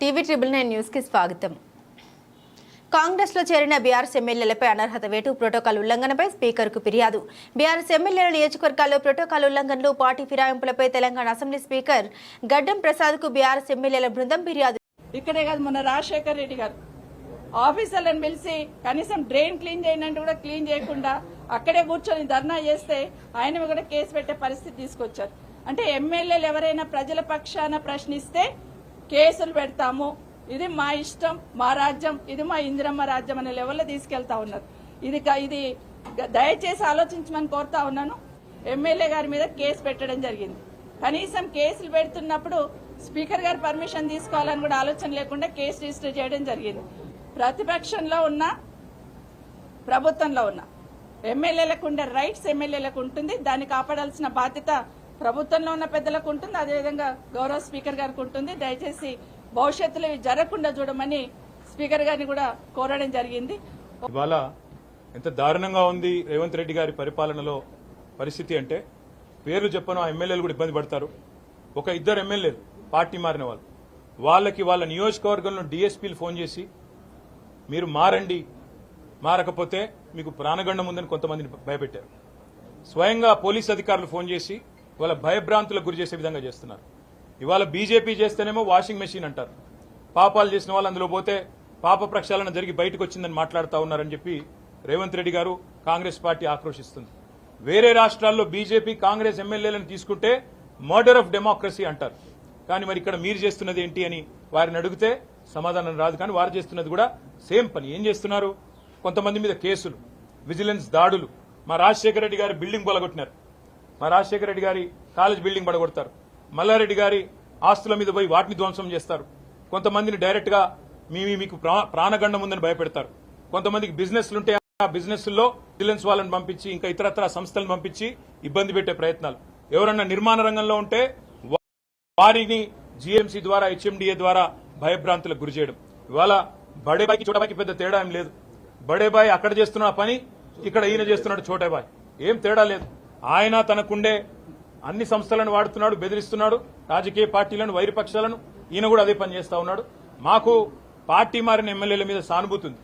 TV triple nine న్యూస్కి స్వాగతం. కాంగ్రెస్లో చేరిన బీఆర్ఎస్ ఎమ్మెల్యేలపై అనర్హత వేటు ప్రోటోకాల్ ఉల్లంఘనపై స్పీకర్కు ఫిర్యాదు. బీఆర్ఎస్ ఎమ్మెల్యేల నియోజకవర్గాల్లో ప్రోటోకాల్ ఉల్లంఘనలు పార్టీ ఫిరాయింపులపై తెలంగాణ అసెంబ్లీ స్పీకర్ గడ్డం ప్రసాద్కు బీఆర్ఎస్ ఎమ్మెల్యేల బృందం ఫిర్యాదు. ఇక్కడే కాదు మొన్న రాజశేఖర్ రెడ్డి గారు. ఆఫీసర్లను పిలిచి కనీసం డ్రైన్ క్లీన్ చేయనంటే కూడా క్లీన్ చేయకుండా అక్కడే కూర్చొని ధర్నా చేస్తే ఆయన కూడా కేసు పెట్టే పరిస్థితి తీసుకొచ్చారు. అంటే ఎమ్మెల్యేలు ఎవరైనా ప్రజల పక్షాన ప్రశ్నిస్తే కేసులు పెడతాము. ఇది మా ఇష్టం మా రాజ్యం ఇది మా ఇందిరమ్మ రాజ్యం అనే లెవెల్లో తీసుకెళ్తా ఉన్నారు. ఇది ఇది దయచేసి ఆలోచించమని కోరుతా ఉన్నాను. ఎమ్మెల్యే గారి మీద కేసు పెట్టడం జరిగింది. కనీసం కేసులు పెడుతున్నప్పుడు స్పీకర్ గారు పర్మిషన్ తీసుకోవాలని కూడా ఆలోచన లేకుండా కేసు రిజిస్టర్ చేయడం జరిగింది. ప్రతిపక్షంలో ఉన్న ప్రభుత్వంలో ఉన్న ఎమ్మెల్యేలకు ఉండే రైట్స్ ఎమ్మెల్యేలకు ఉంటుంది. దాన్ని కాపాడాల్సిన బాధ్యత ప్రభుత్వంలో ఉన్న పెద్దలకు ఉంటుంది అదేవిధంగా గౌరవ స్పీకర్ గారికి ఉంటుంది. దయచేసి భవిష్యత్తులో ఇవి జరగకుండా చూడమని స్పీకర్ గారిని కూడా కోరడం జరిగింది. ఇవాళ ఎంత దారుణంగా ఉంది రేవంత్ రెడ్డి గారి పరిపాలనలో పరిస్థితి అంటే పేర్లు చెప్పను ఆ ఎమ్మెల్యేలు కూడా ఇబ్బంది పడతారు. ఒక ఇద్దరు ఎమ్మెల్యేలు పార్టీ మారిన వాళ్ళు. వాళ్ళకి వాళ్ళ నియోజకవర్గంలో డిఎస్పీలు ఫోన్ చేసి మీరు మారండి మారకపోతే మీకు ప్రాణగండం ఉందని కొంతమందిని భయపెట్టారు. స్వయంగా పోలీస్ అధికారులు ఫోన్ చేసి ఇవాళ భయభ్రాంతులకు గురి చేసే విధంగా చేస్తున్నారు. ఇవాళ బీజేపీ చేస్తేనేమో వాషింగ్ మెషిన్ అంటారు. పాపాలు చేసిన వాళ్ళు అందులో పోతే పాప ప్రక్షాళన జరిగి బయటకు వచ్చిందని మాట్లాడుతూ ఉన్నారని చెప్పి రేవంత్ రెడ్డి గారు కాంగ్రెస్ పార్టీ ఆక్రోశిస్తుంది. వేరే రాష్ట్రాల్లో బీజేపీ కాంగ్రెస్ ఎమ్మెల్యేలను తీసుకుంటే మర్డర్ ఆఫ్ డెమోక్రసీ అంటారు. కానీ మరి ఇక్కడ మీరు చేస్తున్నది ఏంటి అని వారిని అడిగితే సమాధానం రాదు. కానీ వారు చేస్తున్నది కూడా సేమ్ పని. ఏం చేస్తున్నారు? కొంతమంది మీద కేసులు విజిలెన్స్ దాడులు. మా రాజశేఖర రెడ్డి గారు బిల్డింగ్ పొలగొట్టినారు మా రాజశేఖర రెడ్డి గారి కాలేజ్ బిల్డింగ్ పడగొడతారు. మల్లారెడ్డి గారి ఆస్తుల మీద పోయి వాటిని ధ్వంసం చేస్తారు. కొంతమందిని డైరెక్ట్గా మీ మీకు ప్రాణగండం ఉందని భయపెడతారు. కొంతమందికి బిజినెస్లు ఉంటే ఆ బిజినెస్లో విజిలెన్స్ వాళ్ళని పంపించి ఇంకా ఇతరత్ర సంస్థలను పంపించి ఇబ్బంది పెట్టే ప్రయత్నాలు. ఎవరన్నా నిర్మాణ రంగంలో ఉంటే వారిని జీఎంసీ ద్వారా హెచ్ఎండిఏ ద్వారా భయభ్రాంతులకు గురి చేయడం. ఇవాళ బడేబాయికి చోటబాయికి పెద్ద తేడా ఏం లేదు. బడేబాయి అక్కడ చేస్తున్న పని ఇక్కడ ఈయన చేస్తున్నాడు చోటేబాయ్. ఏం తేడా లేదు. ఆయన తనకుండే అన్ని సంస్థలను వాడుతున్నాడు బెదిరిస్తున్నాడు రాజకీయ పార్టీలను వైరపక్షాలను ఈయన కూడా అదే పని చేస్తా ఉన్నాడు. మాకు పార్టీ మారిన ఎమ్మెల్యేల మీద సానుభూతి ఉంది.